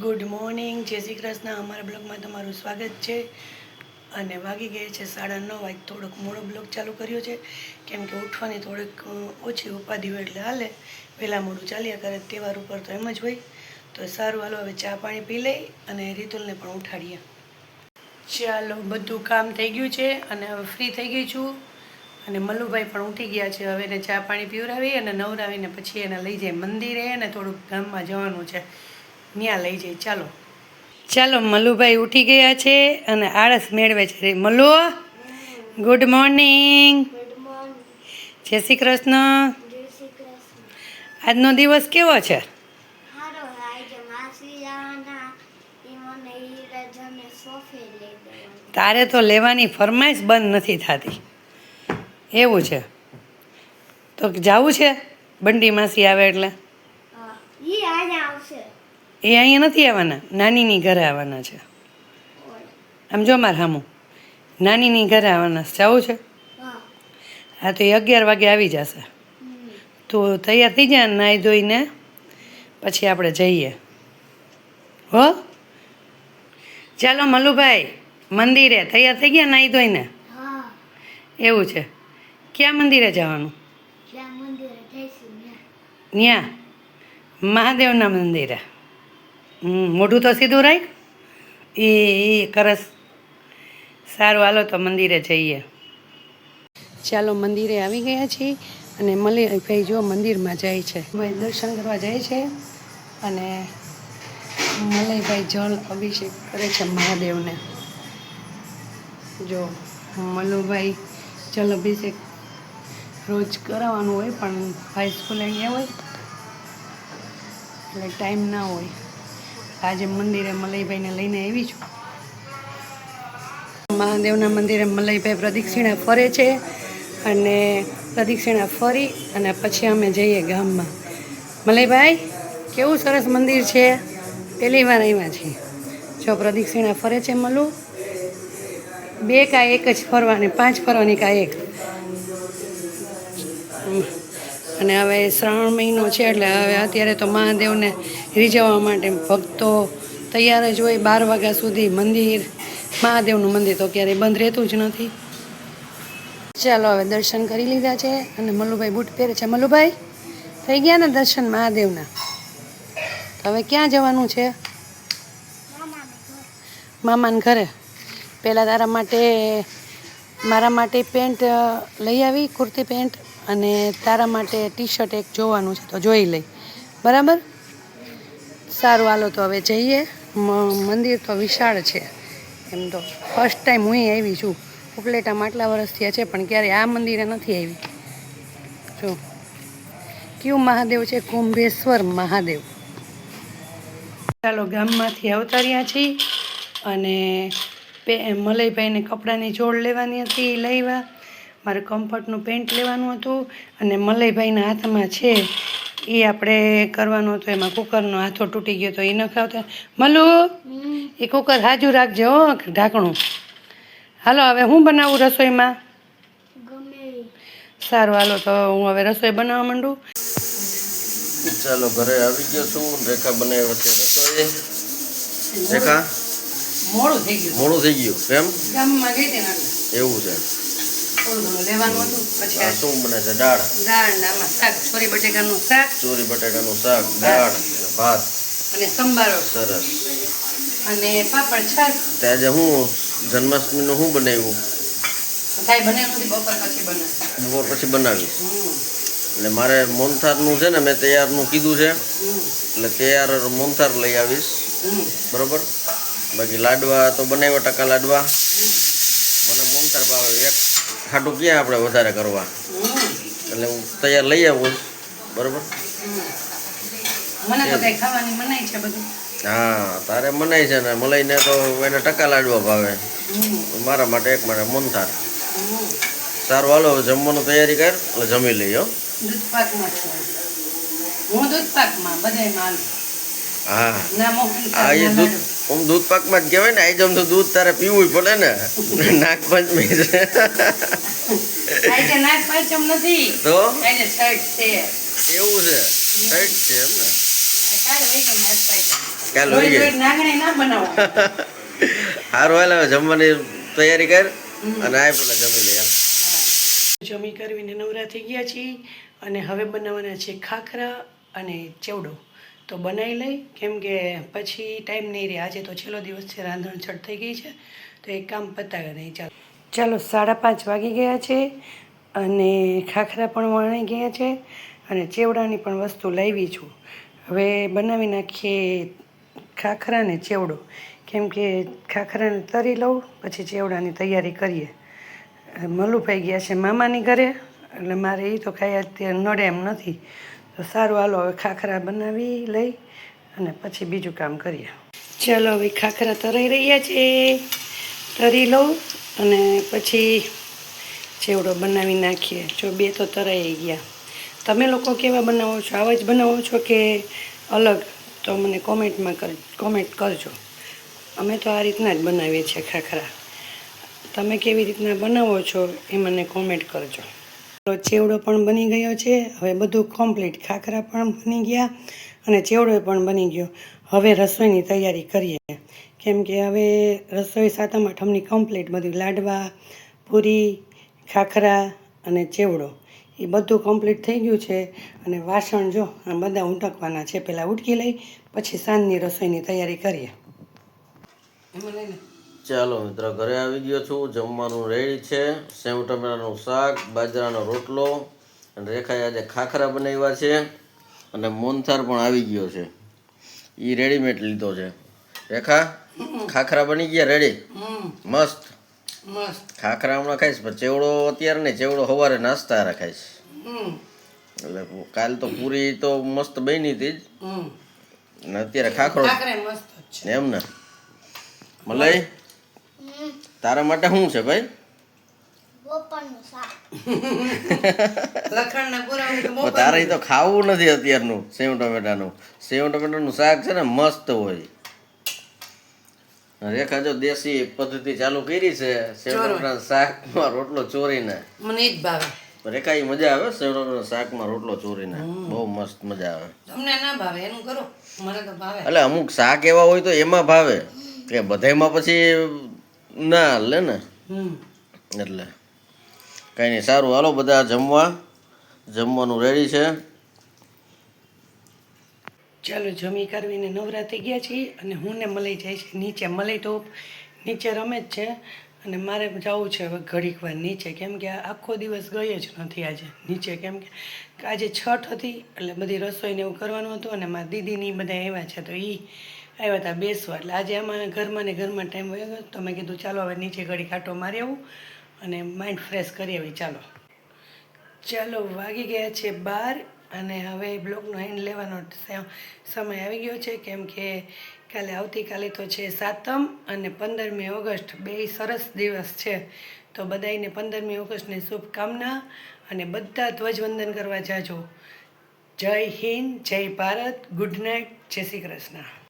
Good morning જય શ્રી કૃષ્ણ. અમારા બ્લોગમાં તમારું સ્વાગત છે. અને વાગી ગયા છે સાડા નવ. વાગે થોડોક મોડો બ્લોગ ચાલુ કર્યો છે. કેમ કે ઉઠવાની થોડીક ઓછી ઉપાધિ હોય એટલે હાલે. વહેલા મોડું ચાલ્યા કરે. તહેવાર ઉપર તો એમ જ હોય. તો સારું, હાલો હવે ચા પાણી પી લઈ અને રીતુલને પણ ઉઠાડીએ. ચાલો, બધું કામ થઈ ગયું છે અને હવે ફ્રી થઈ ગઈ છું. અને મલ્લુભાઈ પણ ઉઠી ગયા છે. હવે એને ચા પાણી પીવડાવી અને નવરાવીને પછી એને લઈ જાય મંદિરે અને થોડુંક ગામમાં જવાનું છે. ત્યાં લઈ જાય. ચાલો. ચાલો મલ્લુભાઈ ઉઠી ગયા છે અને આળસ મેળવે છે. રે મલ્લુ ગુડ મોર્નિંગ જય શ્રી કૃષ્ણ. આજનો દિવસ કેવો છે? તારે તો લેવાની ફરમાઈશ બંધ નથી થતી. એવું છે. તો જાવું છે? બંડી માસી આવે એટલે? એ અહીંયા નથી આવવાના. નાનીની ઘરે આવવાના છે. આમ જો મારે હામું. નાનીની ઘરે આવવાના. જવું છે? હા. તો એ અગિયાર વાગે આવી જશે. તો તૈયાર થઈ જાય નાહી ધોઈને. પછી આપણે જઈએ. હો? ચાલો મલ્લુભાઈ મંદિરે. તૈયાર થઈ ગયા નાહી ધોઈને? એવું છે. ક્યાં મંદિરે જવાનું? ત્યાં મહાદેવના મંદિરે. મોઢું તો સીધું રાખ. એ કરસ. સારું, હાલો તો મંદિરે જઈએ. ચાલો, મંદિરે આવી ગયા છીએ અને મળી જો મંદિરમાં જાય છે. ભાઈ દર્શન કરવા જાય છે અને મલયભાઈ જળ અભિષેક કરે છે મહાદેવને. જો મલુભાઈ જલ અભિષેક રોજ કરાવવાનું હોય, પણ ભાઈ સ્કૂલે ગયા હોય, એટલે ટાઈમ ના હોય. આજે મંદિરે મલયભાઈને લઈને આવી છું. મહાદેવના મંદિરે મલયભાઈ પ્રદક્ષિણા ફરે છે અને પ્રદક્ષિણા ફરી અને પછી અમે જઈએ ગામમાં. મલયભાઈ, કેવું સરસ મંદિર છે? પહેલી વાર આવ્યા છીએ જો પ્રદક્ષિણા ફરે છે મલું. બે કાંઈ એક જ ફરવાની, પાંચ ફરવાની કાંઈ એક. અને હવે શ્રાવણ મહિનો છે એટલે હવે અત્યારે તો મહાદેવને રીઝવવા માટે ભક્તો તૈયાર જ હોય. બાર વાગ્યા સુધી મંદિર, મહાદેવનું મંદિર તો ક્યારેય બંધ રહેતું જ નથી. ચાલો હવે દર્શન કરી લીધા છે અને મલ્લુભાઈ બૂટ પહેરે છે. મલ્લુભાઈ, થઈ ગયા ને દર્શન મહાદેવના? હવે ક્યાં જવાનું છે? મામાને ઘરે. પહેલાં તારા માટે, મારા માટે પેન્ટ લઈ આવી, કુર્તી પેન્ટ. અને તારા માટે ટી શર્ટ એક જોવાનું છે, તો જોઈ લઈ. બરાબર? સારું, હાલો, તો હવે જઈએ. મંદિર તો વિશાળ છે. એમ તો ફર્સ્ટ ટાઈમ હું આવી છું. ઉપલેટામાં આટલા વર્ષ થયા છે, પણ ક્યારે આ મંદિરે નથી આવી. જો. કયું મહાદેવ છે? કુંભેશ્વર મહાદેવ. ચાલો, ગામમાંથી અવતર્યા છીએ અને મલયભાઈને કપડાની જોડ લેવાની હતી એ લાવ્યા મારે કમ્ફર્ટનું પેન્ટ લેવાનું હતું અને મલયભાઈના હાથમાં છે એ આપણે કરવાનું હતું એમાં કુકરનો હાથો તૂટી ગયો તો એ ન ખાવતા. મલુ એ કુકર હાજુ રાખજો હો ઢાંકણું. હાલો હવે હું બનાવું રસોઈમાં? સારું હાલો તો હું હવે રસોઈ બનાવવા માંડું. ચાલો ઘરે આવી ગયો છું. રેખા બનાવી વચ્ચે રસોઈ. રેખા? મોડું થઈ ગયું. મોડું થઈ ગયું. કેમ? ગામમાં ગઈ એવું છે. થોડું લેવાનું હતું. પછી આ આ શું બને છે? દાળ. દાળ ને શાક. છોરી બટેકાનું શાક. ચોરી બટાકાનું શાક દાળ ભાત. અને સંભારો. સરસ. અને પાપડ છાશ. તે આજે હું જન્માષ્ટમીનું શું બનાવ્યું? કાંઈ બનેલું નથી બપોર પછી બનાવ્યું બપોર પછી બનાવીશ એટલે મારે મોનથારનું છે ને મેં તૈયારનું કીધું છે. એટલે તૈયાર મોનથાર લઈ આવીશ. બરોબર? બાકી લાડવા તો બનાવ્યા ટકા લાડવા. મને મોનથાર ભાવે એક. ખાટું ક્યાં આપણે વધારે કરવા? એટલે હું તૈયાર લઈ આવું બરોબર? મને હા તારે મનાય છે ને મલાઈને તો એને ટકા લાડવા ભાવે. મારા માટે એક માટે મોનથાર થાર. સારું હાલો જમવાનું તૈયારી કર. એટલે જમી લઈએ હો. હું દૂધ પાકમાં હા. ના મોહન આ એ દૂધ આમ દૂધ પાકમાં જ કહેવાય ને આ જેમ તો દૂધ તારે પીવું પડે ને. નાગપંચમી છે. નથી તો? છઠ છે. એવું છે. છઠ છે એમ ને? આ કાલ ગઈ નાગણી ના બનાવો સારું હાલ હવે જમવાની તૈયારી કર અને આ પેલા જમી હાલ. જમી કરવીને નવરા થઈ ગયા છીએ અને હવે બનાવવાના છે ખાખરા અને ચેવડો. તો બનાવી લઈ. કેમ કે પછી ટાઈમ નહીં રહે. આજે તો છેલ્લો દિવસ છે, રાંધણ છટ થઈ ગઈ છે. તો એક કામ પતાવે નહીં. ચાલો. ચાલો, સાડા પાંચ વાગી ગયા છે અને ખાખરા પણ વણાઈ ગયા છે અને ચેવડાની પણ વસ્તુ લાવી છું. હવે બનાવી નાખીએ ખાખરા ને ચેવડો. કેમ કે ખાખરાને તરી લઉં, પછી ચેવડાની તૈયારી કરીએ. મલુભાઈ ગયા છે મામાની ઘરે, એટલે મારે એ તો કાંઈ અત્યારે નડે એમ નથી. તો સારું, હાલો, હવે ખાખરા બનાવી લઈ અને પછી બીજું કામ કરીએ. ચાલો, હવે ખાખરા તરાઈ રહ્યા છે. તરી લઉં અને પછી ચેવડો બનાવી નાખીએ. જો બે તો તરાઈ ગયા. તમે લોકો કેવા બનાવો છો? આવા જ બનાવો છો કે અલગ? તો મને કોમેન્ટમાં કર, કોમેન્ટ કરજો. અમે તો આ રીતના જ બનાવીએ છીએ ખાખરા. તમે કેવી રીતના બનાવો છો એ મને કોમેન્ટ કરજો. તો ચેવડો પણ બની ગયો છે. હવે બધું કમ્પ્લીટ ખાખરા પણ બની ગયા અને ચેવડો પણ બની ગયો. હવે રસોઈની તૈયારી કરીએ. કેમ કે હવે રસોઈ સાતમ આઠમની કમ્પ્લીટ બધું લાડવા, પૂરી, ખાખરા અને ચેવડો. એ બધું કમ્પ્લીટ થઈ ગયું છે અને વાસણ જો આ બધા ઉટકવાના છે. પહેલાં ઉટકી લઈ, પછી સાંજની રસોઈની તૈયારી કરીએ. એમાં લઈને ચાલો મિત્રો ઘરે આવી ગયો છું. જમવાનું રેડી છે. સેવ ટમેટાનું શાક બાજરાનો રોટલો અને રેખાએ આજે ખાખરા બનાવ્યા છે અને મોનથાર પણ આવી ગયો છે. એ રેડીમેડ લીધો છે. રેખા ખાખરા બની ગયા રેડી મસ્ત. મસ્ત. ખાખરા હમણાં ખાઈશ પણ ચેવડો અત્યારે નહીં ચેવડો સવારે નાસ્તા હારે ખાઈશ. એટલે કાલ તો પૂરી તો મસ્ત બની હતી જ. અત્યારે ખાખરો એમ ને? મલય તારા માટે શું છે ભાઈ? તારે તો ખાવું નથી અત્યારનું સેવ ટમેટાનું. સેવ ટમેટાનું શાક છે ને મસ્ત હોય. રેખા જો દેશી પદ્ધતિ ચાલુ કરી છે સેવ ટમેટાના શાકમાં રોટલો ચોરીને. મને જ ભાવે. રેખા એ મજા આવે સેવ ટમેટાના શાકમાં રોટલો ચોરીને? બહુ મસ્ત મજા આવે. તમને ના ભાવે એનું કરો. મને તો ભાવે. એટલે અમુક શાક એવા હોય તો એમાં ભાવે. કે બધાયમાં પછી ના લે ને. હમ. એટલે. કંઈ નહીં સારું. હાલો બધા જમવા. જમવાનું રેડી છે. ચાલો જમી કરવીને નવરા થઈ ગયા છીએ અને હું ને મલાઈ જાય છે નીચે મલાઈ તો નીચે રમે જ છે અને મારે જવું છે હવે ઘડીક વાર નીચે. કેમ કે આખો દિવસ ગયો જ નથી આજે નીચે. કેમ કે આજે છઠ હતી એટલે બધી રસોઈને એવું કરવાનું હતું અને મારા દીદીની બધા આવ્યા છે તો એ આવ્યા હતા બેસવા. એટલે આજે આમાં ઘરમાં ને ઘરમાં ટાઈમ વયો ગયો. તો મેં કીધું, ચાલો હવે નીચે ઘડી કાંટો મારી આવું અને માઇન્ડ ફ્રેશ કરી આવી. ચાલો. ચાલો, વાગી ગયા છે બાર અને હવે બ્લોગનો એન્ડ લેવાનો સમય આવી ગયો છે. કેમ કે કાલે આવતીકાલે તો છે સાતમ અને પંદરમી ઓગસ્ટ બે સરસ દિવસ છે. તો બધાને પંદરમી ઓગસ્ટની શુભકામના અને બધા ધ્વજવંદન કરવા જાજો. જય હિન્દ, જય ભારત, ગુડ નાઇટ, જય શ્રી કૃષ્ણ.